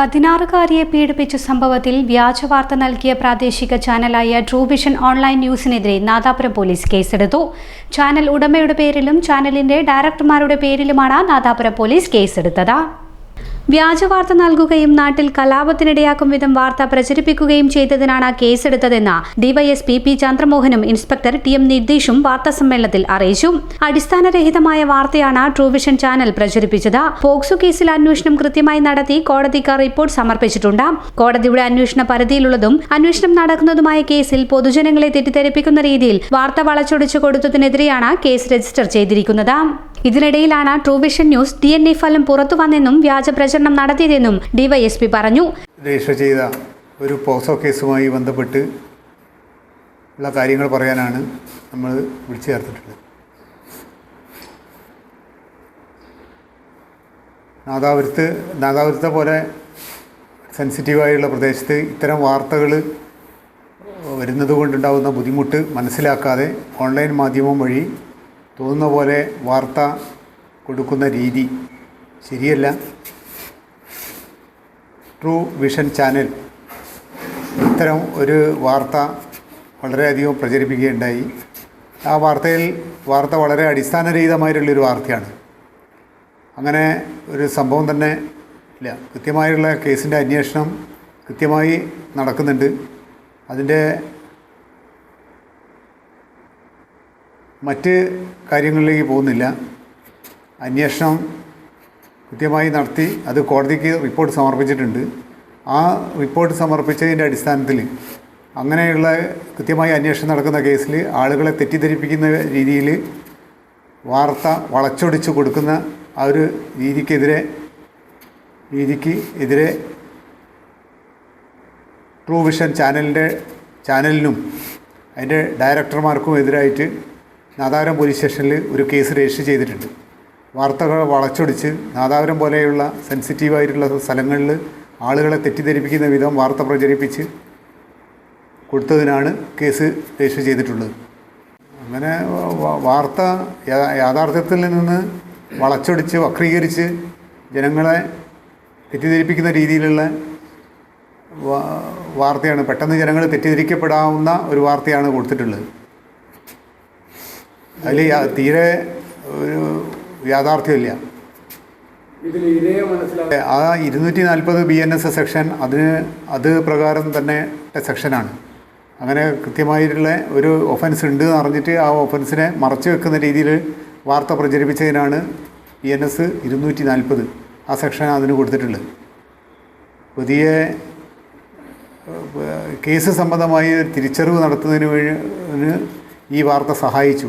പതിനാറുകാരിയെ പീഡിപ്പിച്ച സംഭവത്തിൽ വ്യാജ വാർത്ത നൽകിയ പ്രാദേശിക ചാനലായ ട്രൂവിഷൻ ഓൺലൈൻ ന്യൂസിനെതിരെ നാദാപുരം പോലീസ് കേസെടുത്തു. ചാനൽ ഉടമയുടെ പേരിലും ചാനലിന്റെ ഡയറക്ടർമാരുടെ പേരിലുമാണ് നാദാപുരം പോലീസ് കേസെടുത്തത്. വ്യാജവാർത്ത നൽകുകയും നാട്ടിൽ കലാപത്തിനിടയാക്കും വിധം വാർത്ത പ്രചരിപ്പിക്കുകയും ചെയ്തതിനാണ് കേസെടുത്തതെന്ന് ഡിവൈഎസ്പി പി ചന്ദ്രമോഹനും ഇൻസ്പെക്ടർ ടി എം നിതീഷും വാർത്താസമ്മേളനത്തിൽ അറിയിച്ചു. അടിസ്ഥാനരഹിതമായ വാർത്തയാണ് ട്രൂവിഷൻ ചാനൽ പ്രചരിപ്പിച്ചത്. പോക്സോ കേസിൽ അന്വേഷണം കൃത്യമായി നടത്തി കോടതിക്ക് റിപ്പോർട്ട് സമർപ്പിച്ചിട്ടുണ്ട്. കോടതിയുടെ അന്വേഷണ പരിധിയിലുള്ളതും അന്വേഷണം നടക്കുന്നതുമായ കേസിൽ പൊതുജനങ്ങളെ തെറ്റിദ്ധരിപ്പിക്കുന്ന രീതിയിൽ വാർത്ത വളച്ചൊടിച്ചു കൊടുത്തതിനെതിരെയാണ് കേസ് രജിസ്റ്റർ ചെയ്തിരിക്കുന്നത്. ഇതിനിടയിലാണ് Truevision news D N A ഫലം പുറത്തു വന്നെന്നും വ്യാജ പ്രചരണം നടത്തിയതെന്നും ഡിവൈഎസ്പി പറഞ്ഞു. രജിസ്റ്റർ ചെയ്ത ഒരു പോക്സോ കേസുമായി ബന്ധപ്പെട്ട് ഉള്ള കാര്യങ്ങൾ പറയാനാണ് നമ്മൾ വിളിച്ചു ചേർത്തിട്ടുള്ളത്. നാദാപുരത്ത് നാദാപുരത്തെ പോലെ സെൻസിറ്റീവായുള്ള പ്രദേശത്ത് ഇത്തരം വാർത്തകൾ വരുന്നത് കൊണ്ടുണ്ടാകുന്ന ബുദ്ധിമുട്ട് മനസ്സിലാക്കാതെ ഓൺലൈൻ മാധ്യമം വഴി തോന്നുന്ന പോലെ വാർത്ത കൊടുക്കുന്ന രീതി ശരിയല്ല. ട്രൂ വിഷൻ ചാനൽ ഇത്തരം ഒരു വാർത്ത വളരെയധികം പ്രചരിപ്പിക്കുകയുണ്ടായി. ആ വാർത്തയിൽ വാർത്ത വളരെ അടിസ്ഥാനരഹിതമായിട്ടുള്ളൊരു വാർത്തയാണ്. അങ്ങനെ ഒരു സംഭവം തന്നെ ഇല്ല. കൃത്യമായുള്ള കേസിന്റെ അന്വേഷണം കൃത്യമായി നടക്കുന്നുണ്ട്. അതിന്റെ മറ്റ് കാര്യങ്ങളിലേക്ക് പോകുന്നില്ല. അന്വേഷണം കൃത്യമായി നടത്തി അത് കോടതിക്ക് റിപ്പോർട്ട് സമർപ്പിച്ചിട്ടുണ്ട്. ആ റിപ്പോർട്ട് സമർപ്പിച്ചതിന്റെ അടിസ്ഥാനത്തിൽ അങ്ങനെയുള്ള കൃത്യമായി അന്വേഷണം നടക്കുന്ന കേസിൽ ആളുകളെ തെറ്റിദ്ധരിപ്പിക്കുന്ന രീതിയിൽ വാർത്ത വളച്ചൊടിച്ച് കൊടുക്കുന്ന ആ ഒരു രീതിക്കെതിരെ രീതിക്ക് എതിരെ ട്രൂ വിഷൻ ചാനലിന്റെ ചാനലിനും അതിന്റെ ഡയറക്ടർമാർക്കും എതിരായിട്ട് നാദാപുരം പോലീസ് സ്റ്റേഷനിൽ ഒരു കേസ് രജിസ്റ്റർ ചെയ്തിട്ടുണ്ട്. വാർത്തകൾ വളച്ചൊടിച്ച് നാദാപുരം പോലെയുള്ള സെൻസിറ്റീവായിട്ടുള്ള സ്ഥലങ്ങളിൽ ആളുകളെ തെറ്റിദ്ധരിപ്പിക്കുന്ന വിധം വാർത്ത പ്രചരിപ്പിച്ച് കൊടുത്തതിനാണ് കേസ് രജിസ്റ്റർ ചെയ്തിട്ടുള്ളത്. അങ്ങനെ വാർത്ത യാഥാർത്ഥ്യത്തിൽ നിന്ന് വളച്ചൊടിച്ച് വക്രീകരിച്ച് ജനങ്ങളെ തെറ്റിദ്ധരിപ്പിക്കുന്ന രീതിയിലുള്ള വാർത്തയാണ് പെട്ടെന്ന് ജനങ്ങൾ തെറ്റിദ്ധരിക്കപ്പെടാവുന്ന ഒരു വാർത്തയാണ് കൊടുത്തിട്ടുള്ളത്. അതിൽ തീരെ ഒരു യാഥാർത്ഥ്യമില്ല. ആ ഇരുന്നൂറ്റി നാൽപ്പത് ബി എൻ എസ് സെക്ഷൻ അതിന് അത് പ്രകാരം തന്നെ സെക്ഷനാണ് അങ്ങനെ കൃത്യമായിട്ടുള്ള ഒരു ഒഫൻസ് ഉണ്ട് എന്ന് അറിഞ്ഞിട്ട് ആ ഒഫൻസിനെ മറച്ചു വെക്കുന്ന രീതിയിൽ വാർത്ത പ്രചരിപ്പിച്ചതിനാണ് ബി എൻ എസ് ഇരുന്നൂറ്റി നാൽപ്പത് ആ സെക്ഷൻ അതിന് കൊടുത്തിട്ടുള്ളത്. പുതിയ കേസ് സംബന്ധമായി തിരിച്ചറിവ് നടത്തുന്നതിന് വേണ്ടി ഈ വാർത്ത സഹായിച്ചു.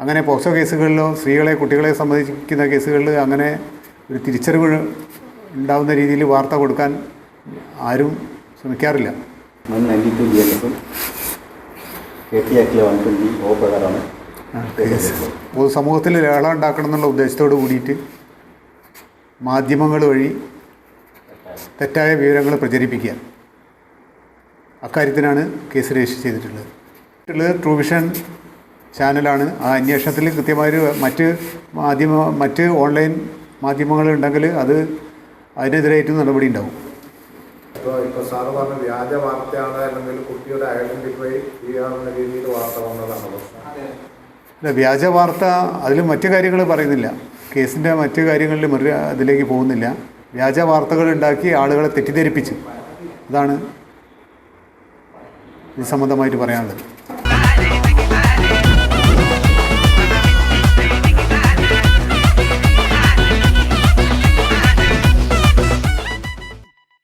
അങ്ങനെ പോക്സോ കേസുകളിലോ സ്ത്രീകളെ കുട്ടികളെ സംബന്ധിക്കുന്ന കേസുകളിൽ അങ്ങനെ ഒരു തിരിച്ചറിവ് ഉണ്ടാവുന്ന രീതിയിൽ വാർത്ത കൊടുക്കാൻ ആരും ശ്രമിക്കാറില്ല. One ninety two B N എസും കെ ടി ആക്ടിലെ വൺ ട്വന്റി ഓ പ്രകാരമാണ് പൊതുസമൂഹത്തിൽ ലഹള ഉണ്ടാക്കണം എന്നുള്ള ഉദ്ദേശത്തോട് കൂടിയിട്ട് മാധ്യമങ്ങൾ വഴി തെറ്റായ വിവരങ്ങൾ പ്രചരിപ്പിക്കുക. അക്കാര്യത്തിനാണ് കേസ് രജിസ്റ്റർ ചെയ്തിട്ടുള്ളത്. ട്രൂവിഷൻ ട്രൂ വിഷൻ ചാനലാണ്. ആ അന്വേഷണത്തിൽ കൃത്യമായൊരു മറ്റ് മാധ്യമ മറ്റ് ഓൺലൈൻ മാധ്യമങ്ങൾ മാധ്യമങ്ങളുണ്ടെങ്കിൽ അത് അതിനെതിരായിട്ട് നടപടി ഉണ്ടാവും. ഇപ്പോൾ ഇപ്പോൾ സാറ് പറഞ്ഞ വ്യാജ വാർത്തയാണ് അല്ലെങ്കിൽ കുട്ടിയുടെ ഐഡന്റിഫൈ ചെയ്യാവുന്ന രീതിയിൽ വാർത്ത വന്നതാണ്? അല്ല വ്യാജ വാർത്ത അതിൽ മറ്റു കാര്യങ്ങൾ പറയുന്നില്ല. കേസിന്റെ മറ്റു കാര്യങ്ങളിൽ മറി അതിലേക്ക് പോകുന്നില്ല. വ്യാജ വാർത്തകൾ ഉണ്ടാക്കി ആളുകളെ തെറ്റിദ്ധരിപ്പിച്ചു. അതാണ് ഇത് സംബന്ധമായിട്ട് പറയാനുള്ളത്.